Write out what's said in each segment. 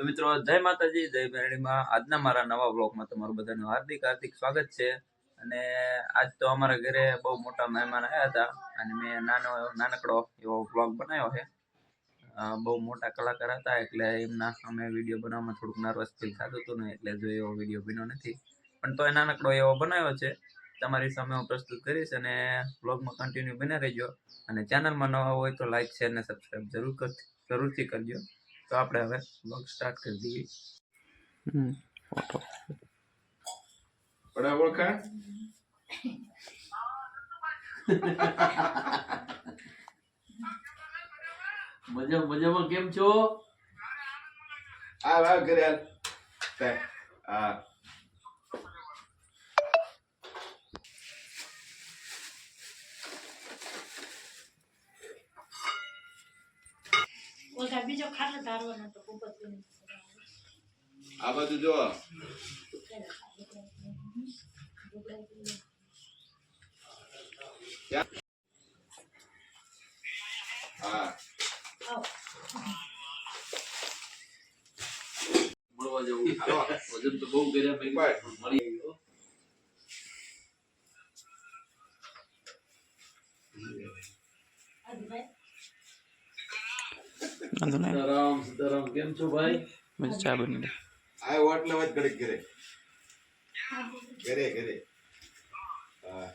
તો મિત્રો, જય માતાજી, જય મેરડીમાં આજના મારા નવા બ્લોગમાં તમારું બધાનું હાર્દિક હાર્દિક સ્વાગત છે. અને આજ તો અમારા ઘરે બહુ મોટા મહેમાન આવ્યા હતા. અને મેં નાનો, નાનકડો એવો બ્લોગ બનાવ્યો છે. બહુ મોટા કલાકાર હતા, એટલે એમના અમે વીડિયો બનાવવામાં થોડુંક નર્વસ ફીલ થતું હતું ને, એટલે જો એવો વીડિયો બન્યો નથી. પણ તો એ નાનકડો એવો બનાવ્યો છે. તમારી સામે હું પ્રસ્તુત કરીશ અને બ્લોગમાં કન્ટિન્યુ બને રહેજો. અને ચેનલમાં નવા હોય તો લાઈક શેર ને સબસ્ક્રાઈબ જરૂર જરૂરથી કરજો. તો આપણે હવે બ્લોગ સ્ટાર્ટ કરી દઈએ. પડા ઓળખાણ મજા મજામાં કેમ છો? આ વાવ કર્યા હાલ. બીજો ખાટલો ધારવાનો તો ખૂબ જ આ બાજુ જો હા. મળવા જવું. વજન તો બહુ કર્યા મળી સીતારામ સીતારામ કેમ છો ભાઈ? આ ઓટલે વચ ઘડીક ઘરે. ઘરે ઘરે. હા.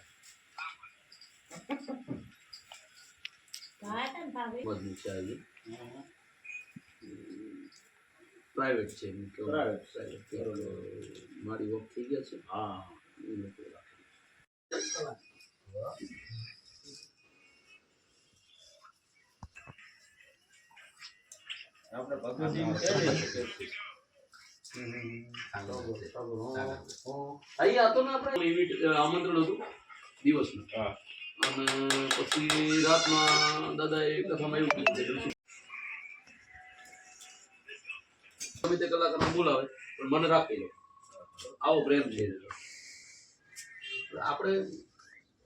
ભાઈ હતા ને ભાભી? બધું છે આજે પ્રાઇવેટ છે મારી વોક થઈ ગયા છે? હા એ લોકો અહીંયા હતો ને આપણે આમંત્રણ હતું દિવસનું અને પછી રાતના દાદાએ કથામાં એવું કીધું ગમે તે કલાકારને બોલાવે પણ મને રાખી લો આવો પ્રેમ છે આપણે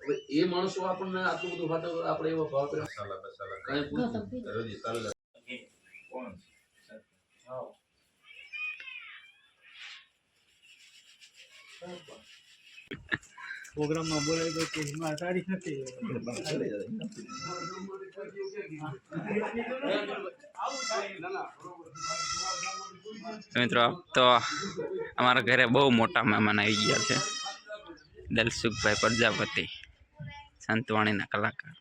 હવે એ માણસો આપણને આટલું બધું વાતાવરણ આપણે એવો ભાવ પ્રેમ કોણ પ્રોગ્રામમાં બોલાવી દો કે એમાં તારીખ નથી. મિત્રો તો અમારા ઘરે બહુ મોટા મહેમાન આવી ગયા છે. દલસુખભાઈ પ્રજાપતિ સંતવાણીના કલાકાર.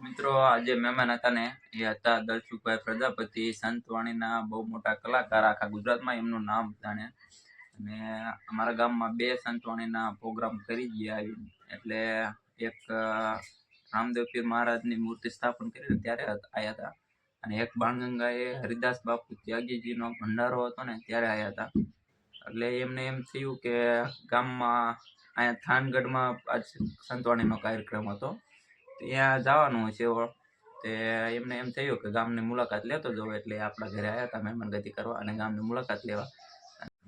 મિત્રો, આજે મહેમાન હતા ને એ હતા દલસુખભાઈ પ્રજાપતિ, સંતવાણીના બહુ મોટા કલાકાર આખા ગુજરાતમાં, એમનું નામ જાણે. અને અમારા ગામમાં બે સંતવાણીના પ્રોગ્રામ કરી ગયા એટલે એક રામદેવ પીર મહારાજની મૂર્તિ સ્થાપન કરી ત્યારે આવ્યા હતા. અને એક બાણગંગાએ હરિદાસ બાપુ ત્યાગીજીનો ભંડારો હતો ને ત્યારે આવ્યા હતા. એટલે એમને એમ થયું કે ગામમાં અહીંયા થાનગઢમાં આજ સંતવાણીનો કાર્યક્રમ હતો. ત્યાં જવાનું છે તે એમને એમ થયું કે ગામની મુલાકાત લેતો જવો એટલે આપણા ઘરે આવ્યા હતા, મહેમાનગતિ કરવા અને ગામની મુલાકાત લેવા.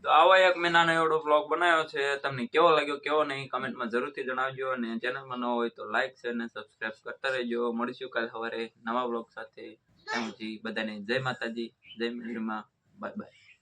તો આવા એક મહિનાનો નાનો એવડો બ્લોગ બનાવ્યો છે. તમને કેવો લાગ્યો, કેવો નહીં કમેન્ટમાં જરૂરથી જણાવજો. અને ચેનલમાં ન હોય તો લાઈક શેર અને સબસ્ક્રાઈબ કરતા રહેજો. મળીશું કાલે સવારે નવા બ્લોગ સાથે. બધાને જય માતાજી, જય મેલડીમાં બાય બાય